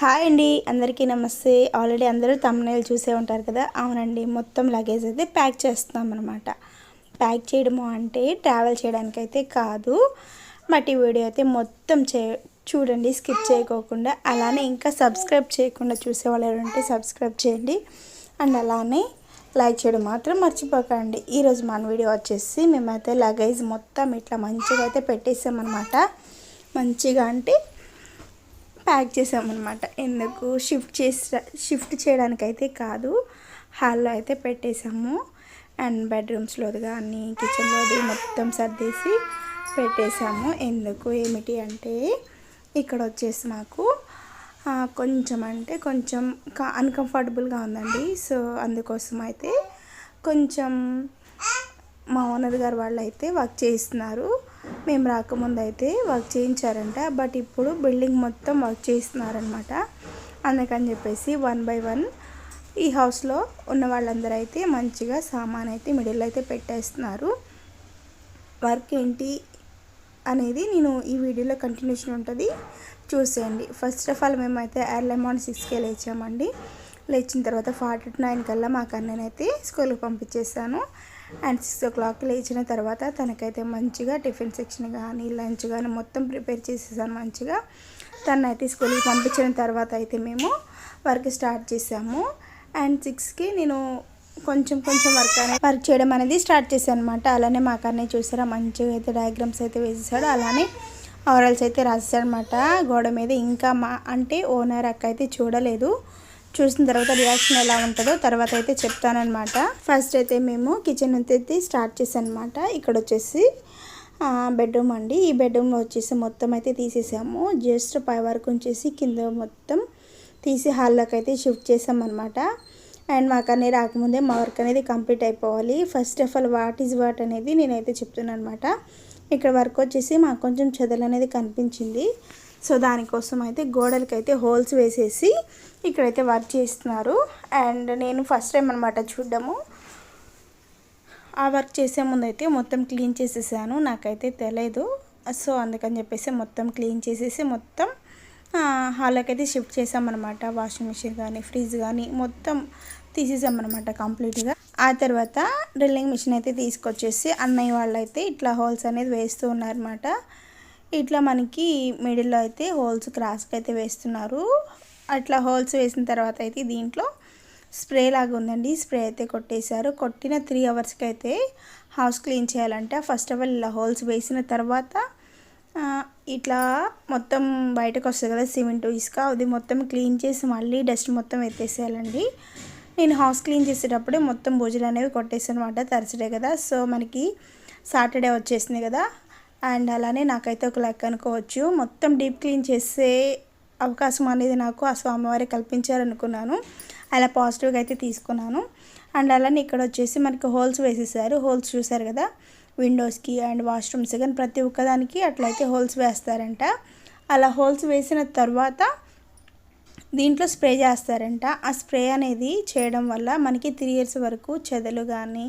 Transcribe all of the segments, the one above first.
Hi అండి అందరికీ నమస్తే. ఆల్రెడీ అందరూ తమ్ముళ్ళు చూసే ఉంటారు కదా? అవునండి మొత్తం లగేజ్ అయితే ప్యాక్ చేస్తున్నాం అనమాట ప్యాక్ చేయడము అంటే ట్రావెల్ చేయడానికి అయితే కాదు. బట్ ఈ వీడియో అయితే మొత్తం చే చూడండి స్కిప్ చేయకోకుండా అలానే ఇంకా సబ్స్క్రైబ్ చేయకుండా చూసేవాళ్ళు ఎవరంటే సబ్స్క్రైబ్ చేయండి. అండ్ అలానే లైక్ చేయడం మాత్రం మర్చిపోకండి. ఈరోజు మన వీడియో వచ్చేసి మేమైతే లగేజ్ మొత్తం ఇట్లా మంచిగా అయితే పెట్టేసామన్నమాట. మంచిగా అంటే ప్యాక్ చేసామన్నమాట. ఎందుకు? షిఫ్ట్ చేసి షిఫ్ట్ చేయడానికైతే కాదు. హాల్లో అయితే పెట్టేసాము. అండ్ బెడ్రూమ్స్లోది కానీ కిచెన్లోది మొత్తం సర్దేసి పెట్టేసాము. ఎందుకు? ఏమిటి అంటే ఇక్కడ వచ్చేసి మాకు కొంచెం అంటే కొంచెం అన్కంఫర్టబుల్గా ఉందండి. సో అందుకోసం అయితే కొంచెం మా ఓనర్ గారు వాళ్ళు అయితే వర్క్ చేస్తున్నారు మేము రాకముందు అయితే వర్క్ చేయించారంట బట్ ఇప్పుడు బిల్డింగ్ మొత్తం వర్క్ చేస్తున్నారనమాట అందుకని చెప్పేసి వన్ బై వన్ ఈ హౌస్లో ఉన్న వాళ్ళందరూ అయితే మంచిగా సామాన్ అయితే మిడిల్ అయితే పెట్టేస్తున్నారు. వర్క్ ఏంటి అనేది నేను ఈ వీడియోలో కంటిన్యూషన్ ఉంటుంది. చూసేయండి. ఫస్ట్ ఆఫ్ ఆల్ మేమైతే ఎర్లీ మార్నింగ్ సిక్స్కే లేచామండి. లేచిన తర్వాత ఫార్టీ టు నైన్ కల్లా మా కన్ననైతే స్కూల్కి పంపించేసాను అండ్ సిక్స్ ఓ క్లాక్ లేచిన తర్వాత తనకైతే మంచిగా టిఫిన్ సెక్షన్ కానీ లంచ్ కానీ మొత్తం ప్రిపేర్ చేసేసాను మంచిగా. తనైతే స్కూల్కి పంపించిన తర్వాత అయితే మేము వర్క్ స్టార్ట్ చేసాము. అండ్ సిక్స్కి నేను కొంచెం కొంచెం వర్క్ అనేది వర్క్ చేయడం అనేది స్టార్ట్ చేశాను అనమాట అలానే మా అక్కడనే చూసారా మంచిగా అయితే డయాగ్రామ్స్ అయితే వేసేసాడు. అలానే ఆరల్స్ అయితే రాసేసాడనమాట గోడ మీద ఇంకా మా అంటే ఓనర్ అక్క అయితే చూడలేదు. చూసిన తర్వాత రియాక్షన్ ఎలా ఉంటుందో తర్వాత అయితే చెప్తానమాట ఫస్ట్ అయితే మేము కిచెన్ అయితే స్టార్ట్ చేసానమాట అనమాట ఇక్కడ వచ్చేసి బెడ్రూమ్ అండి. ఈ బెడ్రూమ్లో వచ్చేసి మొత్తం అయితే తీసేసాము. జస్ట్ పై వరకు ఉంచేసి కింద మొత్తం తీసి హాల్లోకి అయితే షిఫ్ట్ చేసామన్నమాట అండ్ మాకు అనేది రాకముందే మా వర్క్ అనేది కంప్లీట్ అయిపోవాలి. First of all what is what అనేది నేనైతే చెప్తున్నాను అనమాట ఇక్కడ వర్క్ వచ్చేసి మాకు కొంచెం చెదలు అనేది కనిపించింది. సో దానికోసం అయితే గోడలకైతే హోల్స్ వేసేసి ఇక్కడైతే వర్క్ చేస్తున్నారు. అండ్ నేను ఫస్ట్ టైం అనమాట చూడడము. ఆ వర్క్ చేసే ముందు అయితే మొత్తం క్లీన్ చేసేసాను. నాకైతే తెలియదు సో అందుకని చెప్పేసి మొత్తం క్లీన్ చేసేసి మొత్తం హాల్లోకైతే షిఫ్ట్ చేసామన్నమాట. వాషింగ్ మిషన్ కానీ ఫ్రిడ్జ్ కానీ మొత్తం తీసేసామన్నమాట కంప్లీట్గా. ఆ తర్వాత డ్రిల్లింగ్ మిషన్ అయితే తీసుకొచ్చేసి అన్నయ్య వాళ్ళు అయితే ఇట్లా హోల్స్ అనేది వేస్తూ ఉన్నారన్నమాట. ఇట్లా మనకి మిడిల్లో అయితే హోల్స్ క్రాస్కి అయితే వేస్తున్నారు. అట్లా హోల్స్ వేసిన తర్వాత అయితే దీంట్లో స్ప్రే లాగా ఉందండి. స్ప్రే అయితే కొట్టేశారు. కొట్టిన త్రీ అవర్స్కి అయితే హౌస్ క్లీన్ చేయాలంటే. ఫస్ట్ ఆఫ్ ఆల్ ఇలా హోల్స్ వేసిన తర్వాత ఇట్లా మొత్తం బయటకు వస్తుంది కదా సిమెంట్ ఇసుక. అది మొత్తం క్లీన్ చేసి మళ్ళీ డస్ట్ మొత్తం ఎత్తేసేయాలండి. నేను హౌస్ క్లీన్ చేసేటప్పుడే మొత్తం భుజలు అనేవి కొట్టేసాను అనమాట థర్స్డే కదా. సో మనకి సాటర్డే వచ్చేసింది కదా. అండ్ అలానే నాకైతే ఒక లెక్క అనుకోవచ్చు. మొత్తం డీప్ క్లీన్ చేసే అవకాశం అనేది నాకు ఆ స్వామివారి కల్పించారనుకున్నాను. అలా పాజిటివ్గా అయితే తీసుకున్నాను. అండ్ అలానే ఇక్కడ వచ్చేసి మనకి హోల్స్ వేసేసారు. హోల్స్ చూసారు కదా? విండోస్కి అండ్ వాష్రూమ్స్ కానీ ప్రతి ఒక్కదానికి అట్లయితే హోల్స్ వేస్తారంట. అలా హోల్స్ వేసిన తర్వాత దీంట్లో స్ప్రే చేస్తారంట. ఆ స్ప్రే అనేది చేయడం వల్ల మనకి త్రీ ఇయర్స్ వరకు చెదలు కానీ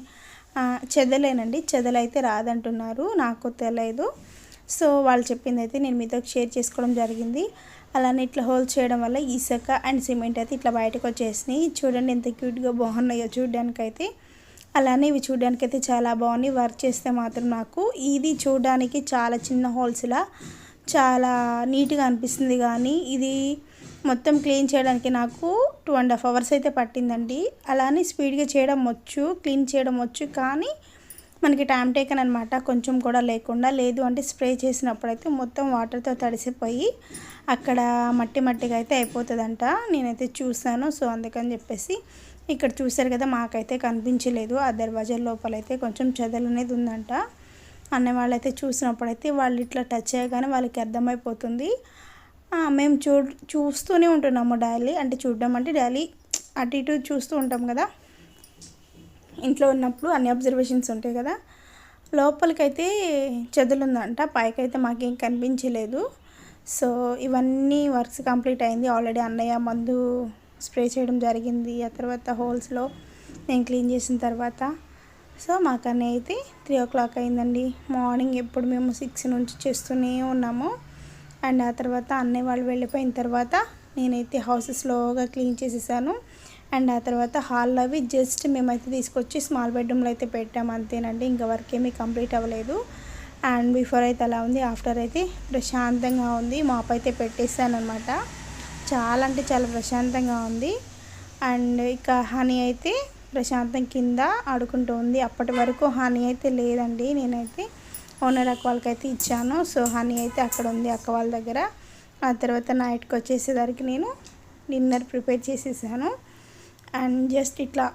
చెదలేనండి. చెదలైతే రాదంటున్నారు. నాకు తెలియదు సో వాళ్ళు చెప్పింది అయితే నేను మీతో షేర్ చేసుకోవడం జరిగింది. అలానే ఇట్లా హోల్ చేయడం వల్ల ఇసుక అండ్ సిమెంట్ అయితే ఇట్లా బయటకు వచ్చేసినాయి. చూడండి ఎంత క్యూట్గా బాగున్నాయో చూడడానికి అయితే అలానే ఇవి చూడడానికి అయితే చాలా బాగున్నాయి. వర్క్ చేస్తే మాత్రం నాకు ఇది చూడడానికి చాలా చిన్న హోల్స్లా చాలా నీట్గా అనిపిస్తుంది కానీ ఇది మొత్తం క్లీన్ చేయడానికి నాకు టూ అండ్ హాఫ్ అవర్స్ అయితే పట్టిందండి. అలానే స్పీడ్గా చేయడం వచ్చు క్లీన్ చేయడం వచ్చు కానీ మనకి టైం టేకన్ అనమాట కొంచెం కూడా లేకుండా లేదు అంటే స్ప్రే చేసినప్పుడు అయితే మొత్తం వాటర్తో తడిసిపోయి అక్కడ మట్టి మట్టిగా అయితే అయిపోతుందంట. నేనైతే చూసాను సో అందుకని చెప్పేసి ఇక్కడ చూశారు కదా మాకైతే కనిపించలేదు. ఆ దర్వాజా లోపలైతే కొంచెం చెదలు అనేది ఉందంట. అన్న వాళ్ళైతే చూసినప్పుడైతే వాళ్ళు ఇట్లా టచ్ చేయగానే వాళ్ళకి అర్థమైపోతుంది. మేము చూ చూస్తూనే ఉంటున్నాము డైలీ. అంటే చూడడం అంటే డైలీ అటు ఇటు చూస్తూ ఉంటాం కదా. ఇంట్లో ఉన్నప్పుడు అన్ని అబ్జర్వేషన్స్ ఉంటాయి కదా. లోపలికైతే చెదులు ఉందంట పైకైతే మాకేం కనిపించలేదు. సో ఇవన్నీ వర్క్స్ కంప్లీట్ అయింది. ఆల్రెడీ అన్నయ్య మందు స్ప్రే చేయడం జరిగింది. ఆ తర్వాత హోల్స్లో నేను క్లీన్ చేసిన తర్వాత. సో మాకన్నీ అయితే త్రీ ఓ క్లాక్ అయిందండి. మార్నింగ్ ఎప్పుడు మేము సిక్స్ నుంచి చేస్తూనే ఉన్నాము. అండ్ ఆ తర్వాత అన్నయ్య వాళ్ళు వెళ్ళిపోయిన తర్వాత నేనైతే హౌస్ స్లోగా క్లీన్ చేసేసాను. అండ్ ఆ తర్వాత హాల్లో అవి జస్ట్ మేమైతే తీసుకొచ్చి స్మాల్ బెడ్రూమ్లో అయితే పెట్టాము అంతేనండి. ఇంకా వర్క్ ఏమీ కంప్లీట్ అవ్వలేదు. అండ్ బిఫోర్ అయితే అలా ఉంది ఆఫ్టర్ అయితే ప్రశాంతంగా ఉంది. మాప్ అయితే పెట్టేసానమాట చాలా అంటే చాలా ప్రశాంతంగా ఉంది. అండ్ ఇక హనీ అయితే ప్రశాంతం కింద ఆడుకుంటూ ఉంది. అప్పటి వరకు హనీ అయితే లేదండి నేనైతే. ఓనర్ అక్క వాళ్ళకైతే ఇచ్చాను. సో హనీ అయితే అక్కడ ఉంది అక్క వాళ్ళ దగ్గర. ఆ తర్వాత నైట్కి వచ్చేసేసరికి నేను డిన్నర్ ప్రిపేర్ చేసేసాను. అండ్ జస్ట్ ఇట్లా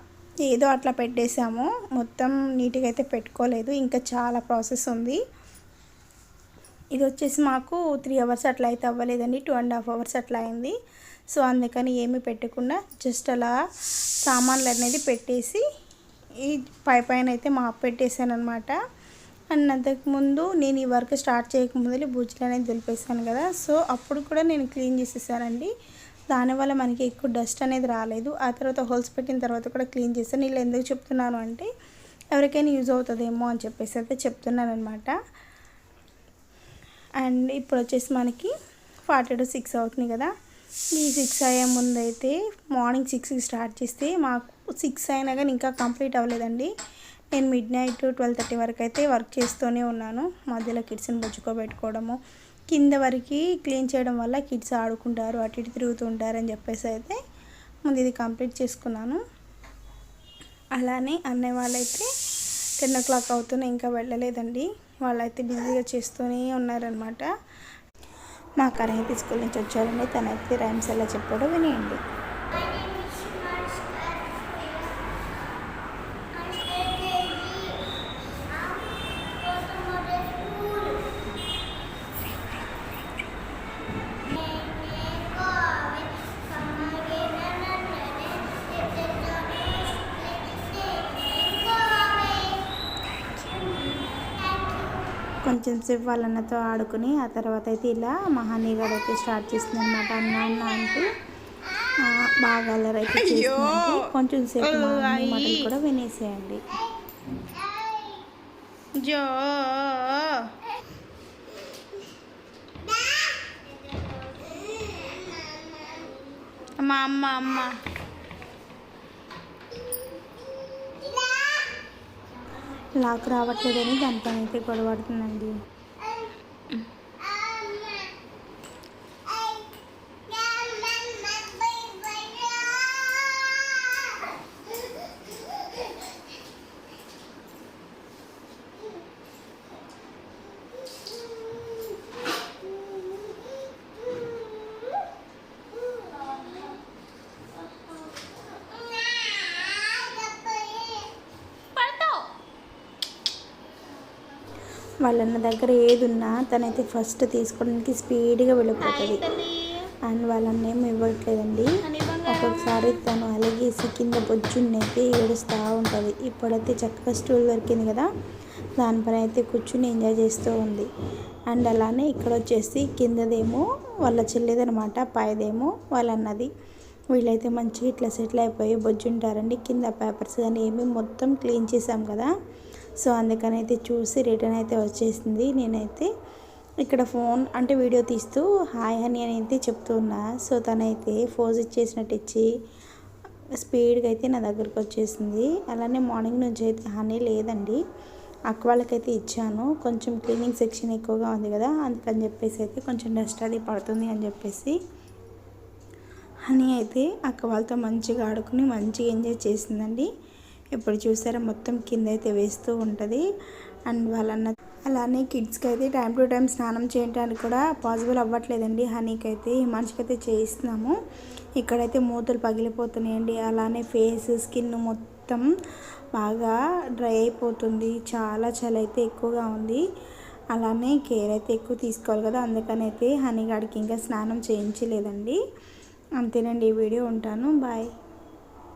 ఏదో అట్లా పెట్టేసాము. మొత్తం నీట్గా అయితే పెట్టుకోలేదు. ఇంకా చాలా ప్రాసెస్ ఉంది. ఇది వచ్చేసి మాకు త్రీ అవర్స్ అట్లా అయితే అవ్వలేదండి. టూ అండ్ హాఫ్ అవర్స్ అట్లా అయింది. సో అందుకని ఏమీ పెట్టకుండా జస్ట్ అలా సామాన్లు అనేది పెట్టేసి ఈ పై పైన అయితే మాప్ పెట్టేశాను అనమాట అండ్ అంతకుముందు నేను ఈ వర్క్ స్టార్ట్ చేయకముందు బూజులు అనేది దులిపేసాను కదా. సో అప్పుడు కూడా నేను క్లీన్ చేసేసానండి. దానివల్ల మనకి ఎక్కువ డస్ట్ అనేది రాలేదు. ఆ తర్వాత హోల్స్ పెట్టిన తర్వాత కూడా క్లీన్ చేస్తాను నేను ఎందుకు చెప్తున్నాను అంటే ఎవరికైనా యూజ్ అవుతుందేమో అని చెప్పేసి అయితే చెప్తున్నాను అనమాట అండ్ ఇప్పుడు వచ్చేసి మనకి ఫార్టీ టు సిక్స్ అవుతుంది కదా. ఈ సిక్స్ అయ్యే ముందు అయితే మార్నింగ్ సిక్స్కి స్టార్ట్ చేస్తే మాకు సిక్స్ అయినా కానీ ఇంకా కంప్లీట్ అవ్వలేదండి. నేను మిడ్ నైట్ ట్వెల్వ్ థర్టీ వరకు అయితే వర్క్ చేస్తూనే ఉన్నాను. మధ్యలో కిడ్స్ని బుజ్జుకోబెట్టుకోవడము కింద వరకు క్లీన్ చేయడం వల్ల కిడ్స్ ఆడుకుంటారు అటు ఇటు తిరుగుతుంటారు అని చెప్పేసి అయితే ముందు ఇది కంప్లీట్ చేసుకున్నాను. అలానే అన్నయ్య వాళ్ళైతే టెన్ ఓ క్లాక్ అవుతున్నా ఇంకా వెళ్ళలేదండి. వాళ్ళైతే బిజీగా చేస్తూనే ఉన్నారనమాట మా కరెంట్ స్కూల్ నుంచి వచ్చారండి. తనైతే రైమ్స్ ఎలా చెప్పాడో వినేయండి. కొంచెం సేపు వాళ్ళన్నతో ఆడుకుని ఆ తర్వాత అయితే ఇలా మహానీగాడు అయితే స్టార్ట్ చేస్తుంది అనమాట అన్న అన్న అంటూ బాగా అల్లరి అయితే చేస్తుందండి కొంచెం సేపు మాటలు కూడా వినేసేయండి. జో! అమ్మ అమ్మ అమ్మ. లాక్ రావట్లేదని దానిపైన అయితే గొడవడుతుందండి. వాళ్ళన్న దగ్గర ఏది ఉన్నా తనైతే ఫస్ట్ తీసుకోవడానికి స్పీడ్గా వెళ్ళిపోతుంది. అండ్ వాళ్ళన్న ఏమి ఇవ్వట్లేదండి. ఒక్కొక్కసారి తను అలగేసి కింద బొజ్జున్నైతే ఏడుస్తూ ఉంటుంది. ఇప్పుడైతే చక్కగా స్టూల్ దొరికింది కదా దానిపైన అయితే కూర్చుని ఎంజాయ్ చేస్తూ ఉంది. అండ్ అలానే ఇక్కడ వచ్చేసి కిందదేమో వాళ్ళ చెల్లిదనమాట పైదేమో వాళ్ళన్నది. వీళ్ళైతే మంచిగా ఇట్లా సెటిల్ అయిపోయి బొజ్జుంటారండి. కింద పేపర్స్ కానీ ఏమి మొత్తం క్లీన్ చేసాం కదా. సో అందుకని అయితే చూసి రిటర్న్ అయితే వచ్చేసింది. నేనైతే ఇక్కడ ఫోన్ అంటే వీడియో తీస్తూ హాయ్ అని అని అయితే చెప్తున్నా. సో తనైతే ఫోజ్ ఇచ్చేసినట్టు ఇచ్చి స్పీడ్గా అయితే నా దగ్గరకు వచ్చేసింది. అలానే మార్నింగ్ నుంచి అయితే హనీ లేదండి. అక్వాళ్ళకైతే ఇచ్చాను. కొంచెం క్లీనింగ్ సెక్షన్ ఎక్కువగా ఉంది కదా అందుకని చెప్పేసి అయితే కొంచెం డస్ట్ అది పడుతుంది అని చెప్పేసి హనీ అయితే అక్క వాళ్ళతో మంచిగా ఆడుకుని మంచిగా ఎంజాయ్ చేసిందండి. ఇప్పుడు చూసారా మొత్తం కింద అయితే వేస్తూ ఉంటుంది. అండ్ వాళ్ళన్న అలానే కిడ్స్కి అయితే టైం టు టైం స్నానం చేయడానికి కూడా పాసిబుల్ అవ్వట్లేదండి. హనీకి అయితే హిమాన్స్కి అయితే చేయిస్తున్నాము. ఇక్కడైతే మూతలు పగిలిపోతున్నాయండి. అలానే ఫేస్ స్కిన్ మొత్తం బాగా డ్రై అయిపోతుంది. చాలా చలి అయితే ఎక్కువగా ఉంది. అలానే కేర్ అయితే ఎక్కువ తీసుకోవాలి కదా. అందుకని అయితే హనీగాడికి ఇంకా స్నానం చేయించలేదండి. అంతేనండి ఈ వీడియో ఉంటాను. బాయ్.